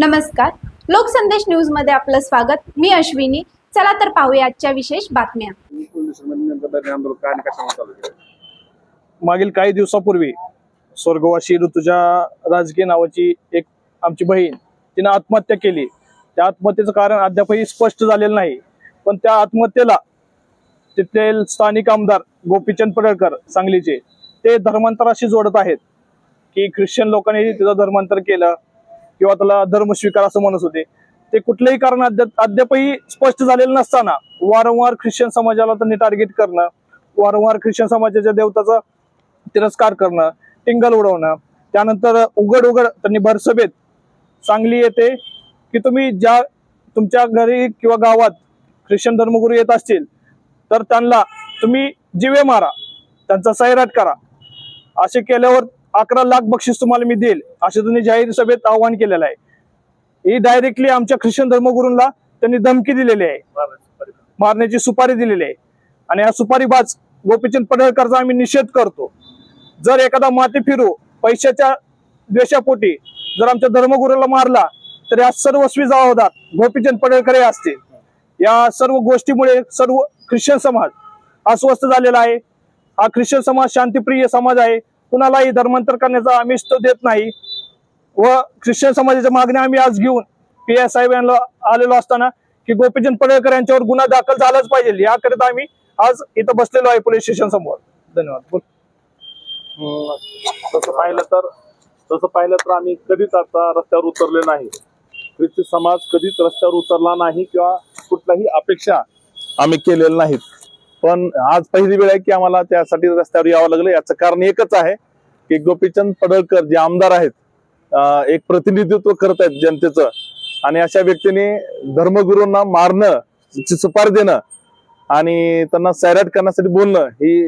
नमस्कार. लोकसंदेश न्यूजमध्ये आपलं स्वागत. मी अश्विनी. चला तर पाहूया आजच्या विशेष बातम्या. मागील काही दिवसापूर्वी स्वर्गवासी ऋतुजा राजकीय नावाची एक आमची बहीण तिनं आत्महत्या केली. त्या आत्महत्येचं कारण अद्यापही स्पष्ट झालेलं नाही. पण त्या आत्महत्येला तिथले स्थानिक आमदार गोपीचंद पडळकर सांगलीचे ते धर्मांतराशी जोडत आहेत. की ख्रिश्चन लोकांनी तिचं धर्मांतर केलं. किंवा त्याला धर्म स्वीकार असं म्हणत होते. ते कुठलंही कारण अद्याप अद्यापही स्पष्ट झालेलं नसताना वारंवार ख्रिश्चन समाजाला त्यांनी टार्गेट करणं वारंवार ख्रिश्चन समाजाच्या देवताचा तिरस्कार करणं टिंगल उडवणं त्यानंतर उघड उघड त्यांनी भरसभेत सांगली येते की तुम्ही ज्या तुमच्या घरी किंवा गावात ख्रिश्चन धर्मगुरू येत असतील तर त्यांना तुम्ही जिवे मारा त्यांचा सैराट करा. असे केल्यावर अकरा लाख बक्षीस तुम्हाला मी देईल असं त्यांनी जाहीर सभेत आवाहन केलेलं आहे. ही डायरेक्टली आमच्या ख्रिश्चन धर्मगुरूंना त्यांनी धमकी दिलेली आहे. मारण्याची सुपारी दिलेली आहे. आणि हा सुपारीबाज गोपीचंद पडळकरचा आम्ही निषेध करतो. जर एखादा माती फिरू पैशाच्या द्वेषापोटी जर आमच्या धर्मगुरूला मारला तर या सर्वस्वी जबाबदार गोपीचंद पडळकर हे असतील. या सर्व गोष्टीमुळे सर्व ख्रिश्चन समाज अस्वस्थ झालेला आहे. हा ख्रिश्चन समाज शांतिप्रिय समाज आहे. कुणालाही धर्मांतर करण्याचा आमिष तो देत नाही. व ख्रिश्चन समाजाच्या मागण्या आम्ही आज घेऊन पी एस साहेब यांना आलेलो असताना की गोपीचंद पडळकर यांच्यावर गुन्हा दाखल झालाच पाहिजे. याकरिता आम्ही आज इथं बसलेलो आहे पोलीस स्टेशन समोर. धन्यवाद. बोल. हम्म, तसं पाहिलं तर तसं पाहिलं तर आम्ही कधीच आता रस्त्यावर उतरले नाही. ख्रिस्ती समाज कधीच रस्त्यावर उतरला नाही किंवा कुठल्याही अपेक्षा आम्ही केलेल्या नाहीत. पण आज पहिली वेळ आहे की आम्हाला त्यासाठी रस्त्यावर यावं लागलं. याचं कारण एकच आहे की गोपीचंद पडळकर जे आमदार आहेत एक प्रतिनिधित्व करत आहेत जनतेचं. आणि अशा व्यक्तीने धर्मगुरूंना मारणं ची सुपारी देणं आणि त्यांना सैराट करण्यासाठी बोलणं ही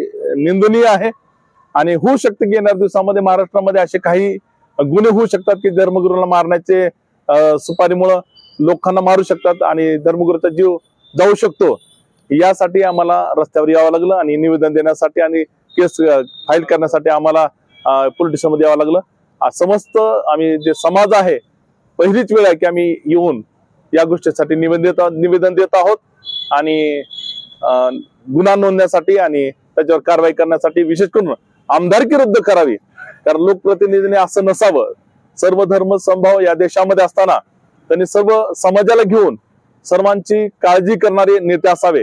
निंदनीय आहे. आणि होऊ शकतं की येणाऱ्या दिवसामध्ये महाराष्ट्रामध्ये असे काही गुन्हे होऊ शकतात की धर्मगुरूला मारण्याचे सुपारीमुळं लोकांना मारू शकतात आणि धर्मगुरूचा जीव जाऊ शकतो. यासाठी आम्हाला रस्त्यावर यावं लागलं आणि निवेदन देण्यासाठी आणि केस फाईल करण्यासाठी आम्हाला पोलीस स्टेशनमध्ये यावं लागलं. समस्त आम्ही जे समाज आहे पहिलीच वेळ आहे की आम्ही येऊन या गोष्टीसाठी निवेदन देत आहोत निवेदन देत आहोत आणि अं, गुन्हा नोंदण्यासाठी आणि त्याच्यावर कारवाई करण्यासाठी विशेष करून आमदारकी रद्द करावी. कारण लोकप्रतिनिधीने असं नसावं. सर्व धर्म संभाव या देशामध्ये असताना त्यांनी सर्व समाजाला घेऊन सर्वांची काळजी करणारे नेते असावे.